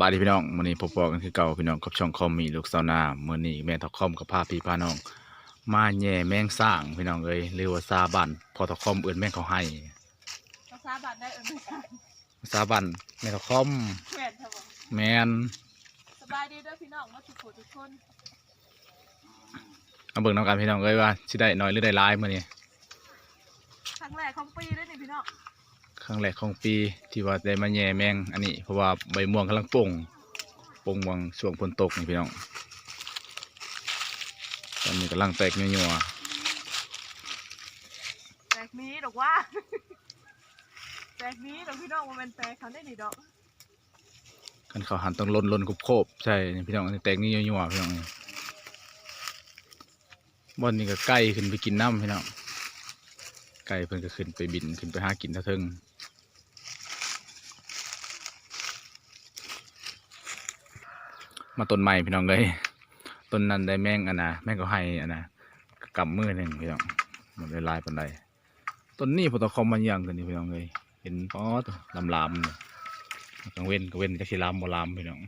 บายดีพี่น้องมื้อนี้พบกันคือเก่าพี่น้องกับช่องคอมมีลูกสาวนามื้อนี้แม่ทอคอมกับพาพี่พาน้อง มาแย่แมงสร้างพี่น้องเอ้ยหรือว่าซาบันพอทอคอมเอิ้นแม่งเขาให้ภาษาบาทได้เออไม่ใช่ซาบันแม่ทอคอมแม่นครับผมแมนสบายดีเด้อพี่น้องมาทุกคนทุกคนเอาเบิ่งน้องกันพี่น้องเอ้ยว่าสิได้น้อยหรือได้หลายมื้อนี้ครั้งแรกของปีเลยนี่พี่น้อง ครั้งแรกของปีที่ว่าได้มาแย่แมงอันนี้เพราะว่าใบม่วงกำลังป่งป่งวังช่วงฝนตกนี่พี่น้องตอนนี้กำลังแตกยัวๆแตกนี้ดอกว่า แตกนี้ดอกพี่น้องมันเป็นแตกเขาได้นี่ดอกกันเขาหันต้องลนลนคุบโคบใช่นี่พี่น้องอันนี้แตกนี่ยั่วๆพี่น้องนี่บอนนี่ก็ไก่ขึ้นไปกินน้ำพี่น้องไก่เพิ่นก็ขึ้นไปบินขึ้นไปหากินเท่าเทิง มาต้นใหม่พี่น้องเลยต้นนั้นได้แมงอันนะแมงก็ให้อันนะกำมือหนึ่งพี่น้องหมดเลยลายปันใดต้นนี้พอตะคอมมันยังกันนี่พี่น้องเลยเห็นป๊อดลำลามๆเนี่ยกลางเว้นกลางเว้นจะสิลามบ่ลามพี่น้อง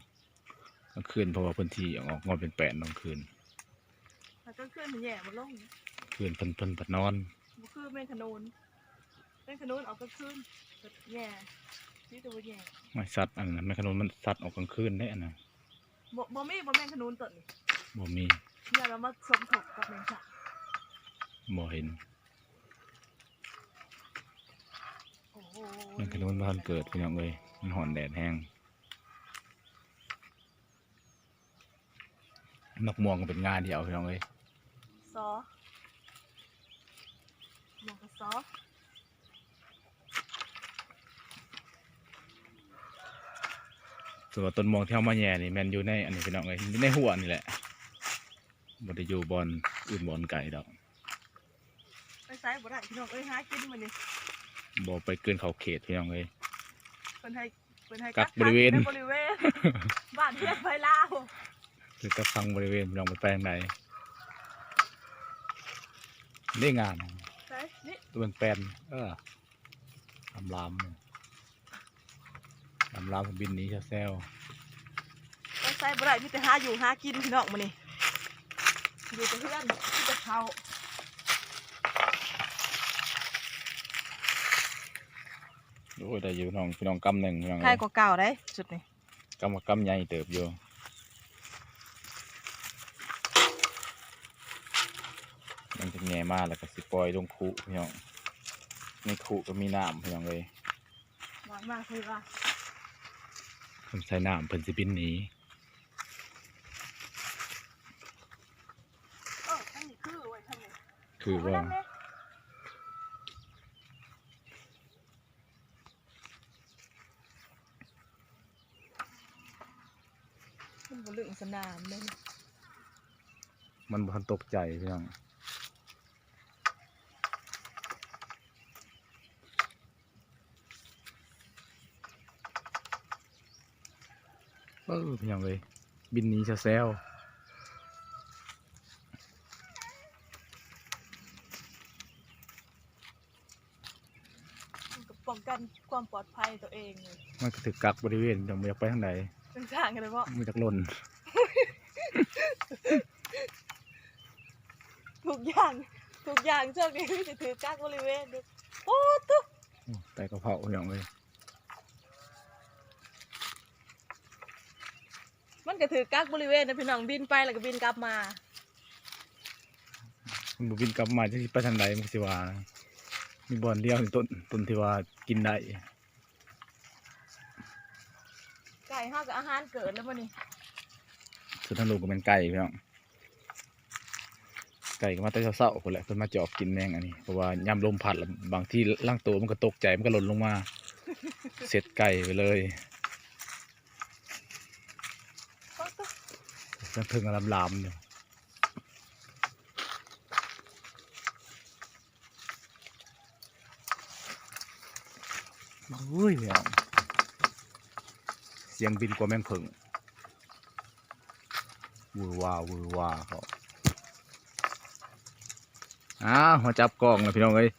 กลางคืนเพราะว่าพื้นที่ออกงอนเป็นแปดกลางคืนมันก็ขึ้นมันแย่มันลงคืนเพิ่นเพิ่นปัดนอนมันคือแม่งขนูนแม่งขนูนเอาก็ขึ้นก็แย่นี่ตัวแย่ไม่สัตว์อันนั้นแม่ขนุนมันสัตว์ออกกลางคืนได้อันนั้น บ่บ่มีบ่แม่งขนูนต้นนี่บ่มีเนี่ยเรามาสมทบกับแมงสาบบ่เห็นโอ้โหแม่ขนุนบ้านเกิดพี่น้องเอ้ยมันหอนแดดแห้งนกม่วงก็เป็นงาเดียวพี่น้องเอ้ยซอหมองกับซอ ส่วนต้นม่วงที่เฮามาแย่นี่แม่นอยู่ในอันนี้พี่น้องเอ้ยอยู่ในหัวนี่แหละบ่ได้อยู่บอนอื่นบอนไก่ดอกไปซ้ายบ่ได้พี่น้องเอ้ยหากินมันนี่บ่ไปเกินเขาเขตพี่น้องเอ้ยเพิ่นให้เพิ่นให้กักบริเวณกักบริเวณบ้านเพื่อนไปลาวหรือก็ฟังบริเวณพี่น้องไปแปลงไหนได้งานใช่นี่ตัวเป็นแปลนเออลำลาม ลำลามผมบินหนี้แซวไปซ้ายบ่ได้มีแต่หาอยู่หากินพี่น้องมันนี่อยู่กับเพื่อนที่จะเขาโอ้ยได้อยู่น้องพี่น้องกำหนึ่งพี่น้องใครก็เก่าได้สุดนี่กำกับกำใหญ่เติบอยู่มันจะแง่มากแล้วก็สิปล่อยลงคุพี่น้องในคุก็มีน้ำพี่น้องเลยหวานมากเลยว่าคนใช้น้ำเพิ่นสิบินหนีเออทั้งนี้คือไว้ทั้งนี้คือว่าเนั่นแหละมันบ่ลึงสนามเลย มันบ่ทันตกใจพี่น้อง เออพี่น้องเลยบินหนีแซวมันก็ป้องกันความปลอดภัยตัวเองเลยๆมันก็ถึกกักบริเวณจังบ่อยากไปทางใดเป็นทางกันเลยว่ามันจากหล่นทุกอย่างทุกอย่างช่วงนี้จะถือกักบริเวณดูโอ้ตุ๊โอ้แต่กระเพราพี่น้องเลย มันก็ถือกักบริเวณนะพี่น้องบินไปแล้วก็บินกลับมามันบ่บินกลับมาจะสิไปทางใดมันก็สิว่านะมีบ่อนเดียวนี่ต้นต้นที่ว่ากินได้ไก่ห้ากับอาหารเกิดแล้วมันนี่ส่วนทางลูกก็เป็นไก่พี่น้องไก่ก็มาแต่เช้าๆคนแหละเพิ่นมาจอบกินแมงอันนี้เพราะว่ายามลมพัดแล้วบางที่ล่างตัวมันก็ตกใจมันก็หล่นลงมา เสร็จไก่ไปเลย โอ้ตุ๊ ยังถึงลำลามอยู่โอ้ยพี่น้องเสียงบินกว่าแมงผึ่งวือวาวือวาเขาอ้าวมาจับกล้องแล้วพี่น้องเอ้ย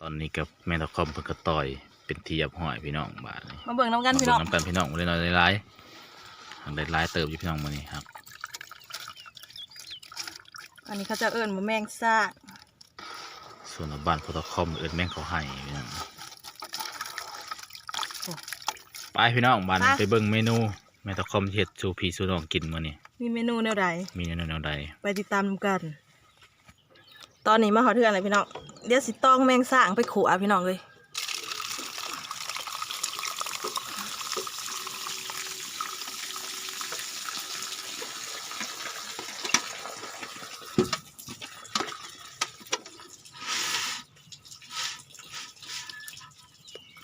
ตอนนี้กับแม่ตะคอมเพิ่นก็ต่อยเป็นที่เรียบห้อยพี่น้องบาทนี่มาเบิ่งน้ำกันพี่เบิ่น้องน้ำกันพี่น้องเลยน้อยหลาย ได้หลายเติบอยู่พี่น้องมื้อนี้ครับ อันนี้เขาจะเอิ้นว่าแมงซากส่วนบ้านโพธิ์คอมเอิ้นแม่งเขาให้พี่น้องไปพี่น้องบ้านไปเบิ่งเมนูแม่ตะคอมเฮ็ดสู่พี่สู่น้องกินมื้อนี้มีเมนูแนวใดมีแนวแนวใดไปติดตามกัน ตอนนี้มาขอเทือนเลยพี่น้องเดี๋ยวสิต้องแมงสร้างไปขัวพี่น้องเลย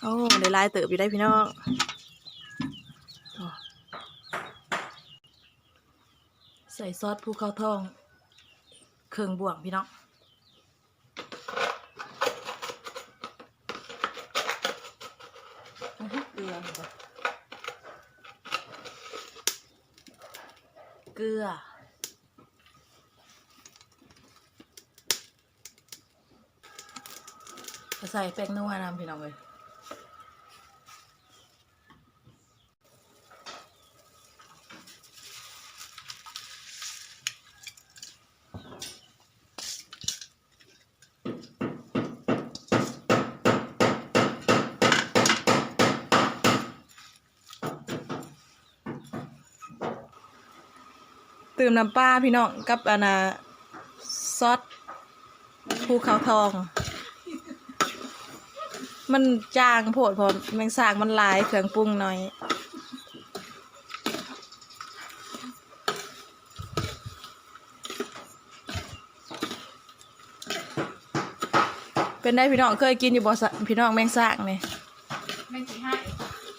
โอ้ได้ห ลายเติบอยู่ได้พี่น้องใส่ซอสภูเขาทองเครื่องบ่วงพี่น้องอื้อหือเกลือเห็นปะเกลือใส่แป้งนัวน้ำพี่น้องเลย ตื่มน้ำปลาพี่น้องกับอันน่ะซอสภูเขาทอง มันจางโผดพอแมงสากมันหลายเครื่องปรุงหน่อยเป็นได้พี่น้องเคยกินอยู่บ่สะพี่น้องแมงสากนี่แม่งขี้ให้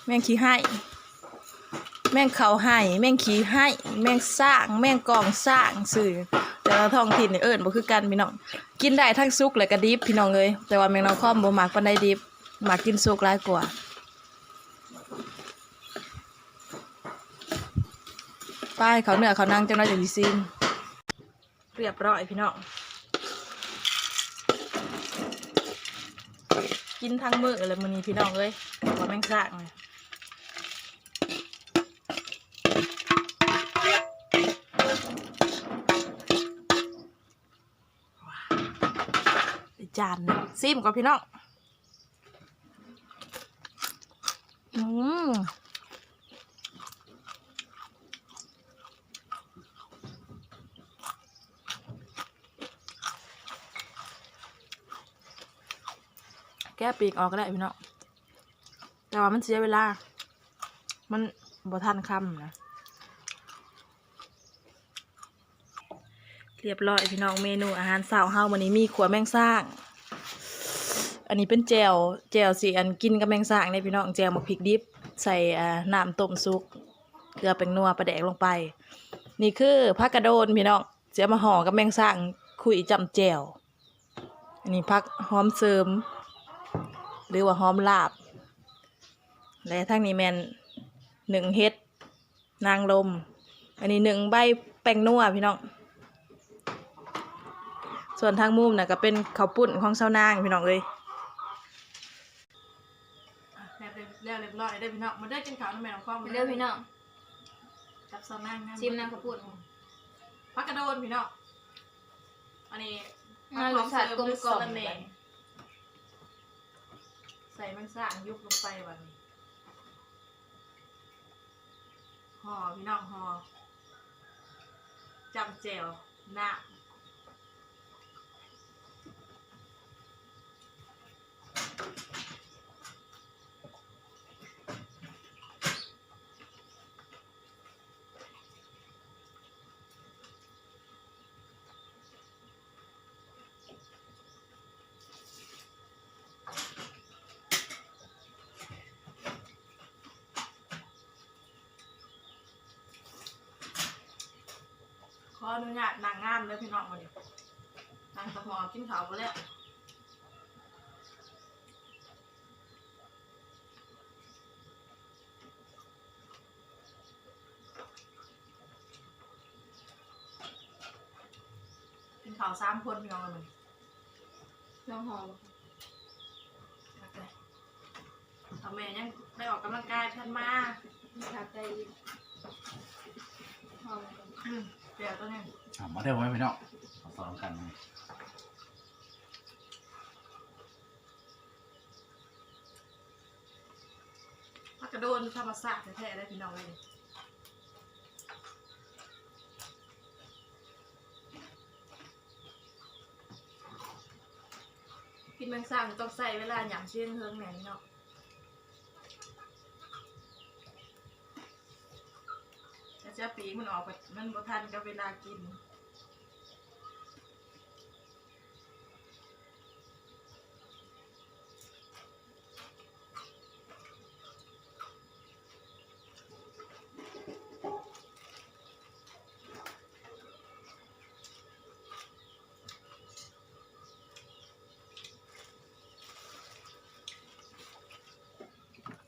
แมงขี้ให้ แมงเขาให้ แม่งขี้ให้ แม่งสร้าง แม่งกองสร้างสื่อแต่ละท้องถิ่นนี่เอิ้นบ่คือกันพี่น้อง กินได้ทั้งสุกและก็ดิบพี่น้องเอ้ยแต่ว่าแมงน้อคอมบ่หมักปานใดดิบหมักกินสุกหลายกว่าไป้ายเขาเหนือเขานั่งจังน้อยจังสิซิมเรียบร้อยพี่น้องกินทั้งมือเลยมือนี้พี่น้องเอ้ยว่าแม่งสร้างเลย จานซิมก่อนพี่น้องอืมแก้ปีกออกก็ได้พี่น้อง แต่ว่ามันเสียเวลา มันบ่ทันคำนะ เรียบร้อยพี่น้องเมนูอาหารเช้าเฮาวันนี้มีขัวแมงสร้าง นนี้เป็นแจวแจวสีอันกินกับแมงสางเนี่พี่น้องแจวหมกพริกดิบใส่อ่าน้ำต้มซุปเกลือแป้งนัวปลาแดกลงไป นี่คือผักกระโดนพี่น้องจะมาห่อกับแมงสางคุยจำแจวอันนี้ผักหอมเสริม หรือว่าหอมลาบ และทั้งนี้แมนหนึ่งเฮ็ดนางลม อันนี้หนึ่งใบแป้งนัวพี่น้องส่วนทางมุมน่ะก็เป็นข้าวปุ้นของชานางพี่น้องเอ้ย แล้วเรียบร้อยได้พี่น้องมาได้กินข้าวน้ำแม่น้องข้อมมาเร็วพี่น้องกับชาวนางนะชิมน้ำข้าวปุ้นพักกระโดนพี่น้องอันนี้อ่ารสชาติกลมกล่อมเน่ใส่มันสร้างยุบลงไปวันนี้ห่อพี่น้องห่อจำเจวหน้า ออนุญาตนางงามเลยพี่น้องมาดินางสมอกินข้าวมาแล้วกินข้าวสามคนพี่น้องเลยน้องหอมมันเลยทำแม่ยังได้ออกกำลังกายทันมาขาดใจหอมอืม เดี๋ยวตัวนี้อะมาเที่ยวไหมพี่น้องมาสอนกันไหมพักกระโดนธรรมศาสตร์แท้ๆได้พี่น้องเลยกินแมงสาบต้องใส่เวลาหยำเชี่ยงเฮิงแหน่พี่น้อง แต่เจ้าปีมันออกไปมันบ่ทันกับเวลากิน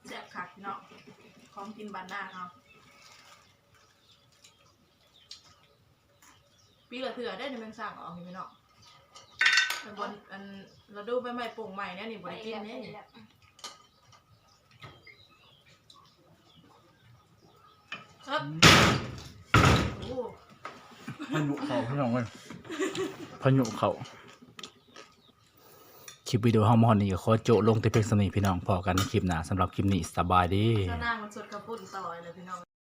แซ่บคักพี่น้องของกินบานหน้าเขา ปีละเถื่อได้ในเมืองสั่งออกนี่พี่น้องแต่บนอันเราดูใบไม้ปลูกใหม่เนี่ยนี่บริกินเนี่ยนี่ครับโอ้พายุเขาพี่น้องเว้ยพายุเขาคลิปวิดีโอห้องมอนนี่ก็ขอโจลงแต่เพียงสนิทพี่น้องพอกันในคลิปหน้าสำหรับคลิปนี้สบายดีเจ้านางมันสดกระปุ่นต่อยเลยพี่น้อง